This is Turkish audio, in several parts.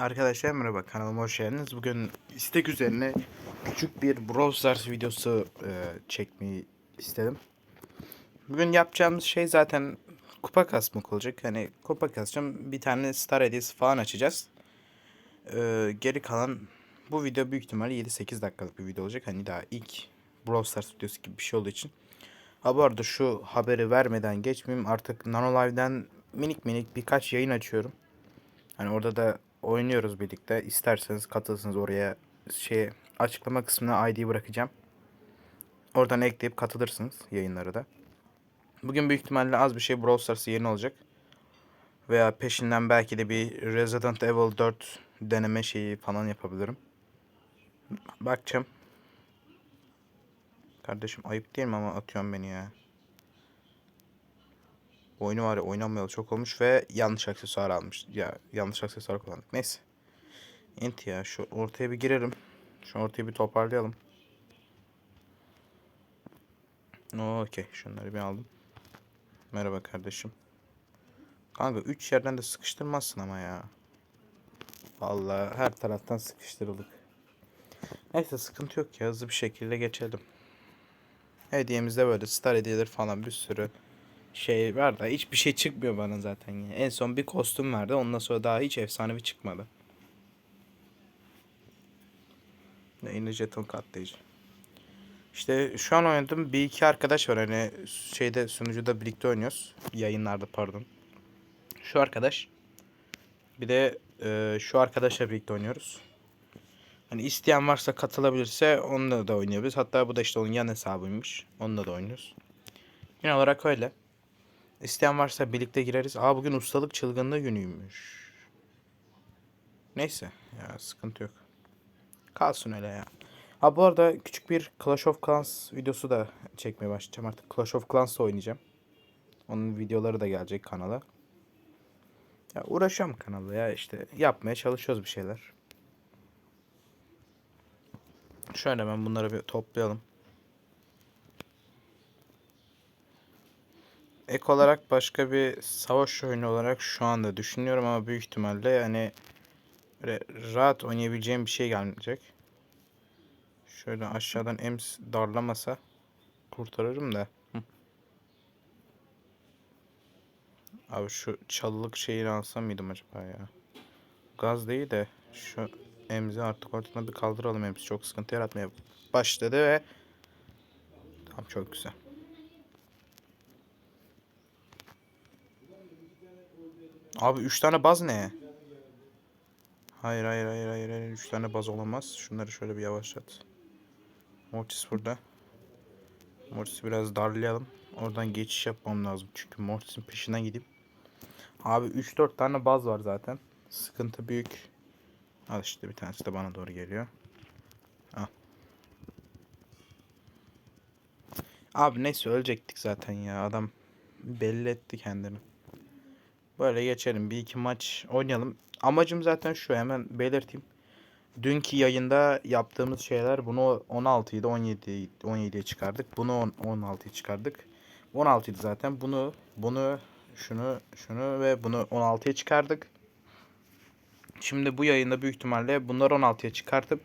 Arkadaşlar merhaba kanalıma hoş geldiniz. Bugün istek üzerine küçük bir Brawl Stars videosu e, çekmeyi istedim. Bugün yapacağımız şey zaten kupa kasmak olacak. Hani kupa kasacağım. Bir tane star hediyesi falan açacağız. E, geri kalan bu video büyük ihtimalle 7-8 dakikalık bir video olacak. Hani daha ilk Brawl Stars videosu gibi bir şey olduğu için. Ha bu arada şu haberi vermeden geçmeyeyim. Artık Nano Live'den minik minik birkaç yayın açıyorum. Hani orada da oynuyoruz birlikte. İsterseniz katılsınız oraya şey açıklama kısmına ID bırakacağım. Oradan ekleyip katılırsınız yayınlara da. Bugün büyük ihtimalle az bir şey Brawl Stars yayını olacak. Veya peşinden belki de bir Resident Evil 4 deneme şeyi falan yapabilirim. Bakacağım. Kardeşim ayıp değil mi ama atıyorsun beni ya. Oyunu var ya oynanmayalı çok olmuş ve yanlış aksesuar almış. Ya yanlış aksesuar kullandık. Neyse. Ent ya şu ortaya bir girelim. Şu ortayı bir toparlayalım. Okey şunları bir aldım. Merhaba kardeşim. Kanka 3 yerden de sıkıştırmazsın ama ya. Vallahi her taraftan sıkıştırıldık. Neyse sıkıntı yok ya hızlı bir şekilde geçelim. Hediyemizde böyle star hediyeleri falan bir sürü şey var da hiçbir şey çıkmıyor bana zaten ya. En son bir kostüm vardı. Ondan sonra daha hiç efsanevi çıkmadı. Yine jeton katlayıcı. İşte şu an oynadım. Bir iki arkadaş var hani şeyde sunucuda birlikte oynuyoruz. Yayınlarda pardon. Şu arkadaş. Bir de e, şu arkadaşla birlikte oynuyoruz. Hani isteyen varsa katılabilirse onunla da oynayabiliriz. Hatta bu da işte onun yan hesabıymış. Onunla da oynuyoruz. Genel olarak öyle. İsteyen varsa birlikte gireriz. Aa bugün ustalık çılgınlığı günüymüş. Neyse ya sıkıntı yok. Kalsın öyle ya. Ha bu arada küçük bir Clash of Clans videosu da çekmeye başlayacağım artık. Clash of Clans'la oynayacağım. Onun videoları da gelecek kanala. Ya uğraşıyorum kanalda ya işte yapmaya çalışıyoruz bir şeyler. Şöyle ben bunları bir toplayalım. Ek olarak başka bir savaş oyunu olarak şu anda düşünüyorum ama büyük ihtimalle yani böyle rahat oynayabileceğim bir şey gelmeyecek. Şöyle aşağıdan ems darlamasa kurtarırım da. Abi şu çalılık şeyini alsam mıydım acaba ya? Gaz değil de şu emzi artık ortadan bir kaldıralım emzi çok sıkıntı yaratmaya başladı ve tamam çok güzel. Abi 3 tane baz ne? Hayır hayır hayır hayır hayır 3 tane baz olamaz. Şunları şöyle bir yavaşlat. Mortis burada. Mortis'i biraz darlayalım. Oradan geçiş yapmam lazım. Çünkü Mortis'in peşinden gideyim. Abi 3-4 tane baz var zaten. Sıkıntı büyük. Al işte bir tanesi de bana doğru geliyor. Al. Abi neyse ölecektik zaten ya. Adam belli etti kendini. Böyle geçelim. Bir iki maç oynayalım. Amacım zaten şu hemen belirteyim. Dünkü yayında yaptığımız şeyler bunu 16 idi 17 17'ye çıkardık. Bunu 16'ya çıkardık. 16 idi zaten. Bunu bunu şunu şunu ve bunu 16'ya çıkardık. Şimdi bu yayında büyük ihtimalle bunları 16'ya çıkartıp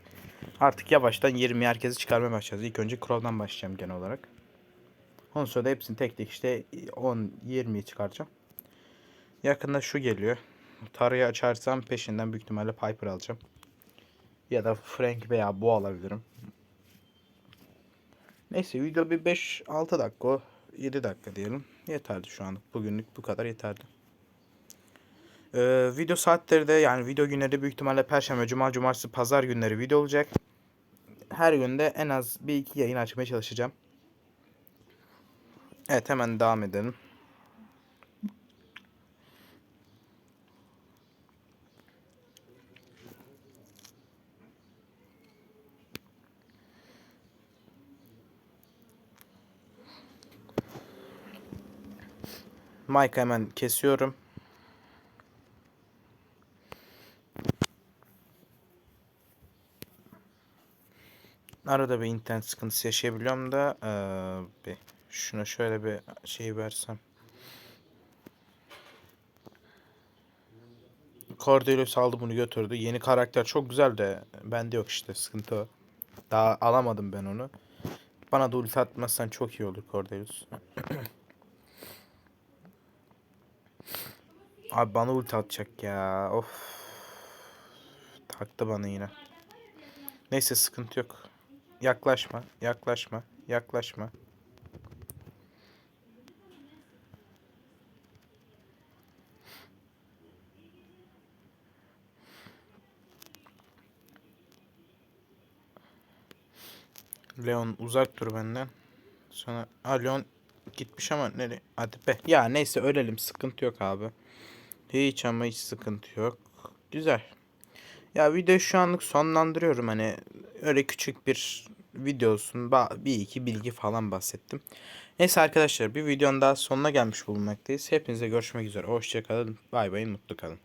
artık yavaştan 20 herkesi çıkarmaya başlayacağız. İlk önce Crow'dan başlayacağım genel olarak. Ondan sonra da hepsini tek tek işte 10 20'yi çıkaracağım. Yakında şu geliyor. Tarıyı açarsam peşinden büyük ihtimalle Piper alacağım. Ya da Frank veya bu alabilirim. Neyse video bir 5-6 dakika 7 dakika diyelim. Yeterli şu anlık. Bugünlük bu kadar yeterli. Ee, video saatleri de yani video günleri büyük ihtimalle Perşembe, Cuma, Cumartesi, Pazar günleri video olacak. Her günde en az bir iki yayın açmaya çalışacağım. Evet hemen devam edelim. Mike hemen kesiyorum. Arada bir internet sıkıntısı yaşayabiliyorum da ee, bir şuna şöyle bir şey versem. Cordelius aldı bunu götürdü. Yeni karakter çok güzel de bende yok işte sıkıntı o. Daha alamadım ben onu. Bana da ulti atmazsan çok iyi olur Cordelius. Abi bana ulti atacak ya. Of. Taktı bana yine. Neyse sıkıntı yok. Yaklaşma, yaklaşma, yaklaşma. Leon uzak dur benden. Sonra ha Leon gitmiş ama nereye? Hadi be. Ya neyse ölelim sıkıntı yok abi. Hiç ama hiç sıkıntı yok. Güzel. Ya video şu anlık sonlandırıyorum hani öyle küçük bir video olsun bir iki bilgi falan bahsettim. Neyse arkadaşlar bir videonun daha sonuna gelmiş bulunmaktayız. Hepinize görüşmek üzere. Hoşçakalın. Bay bay mutlu kalın.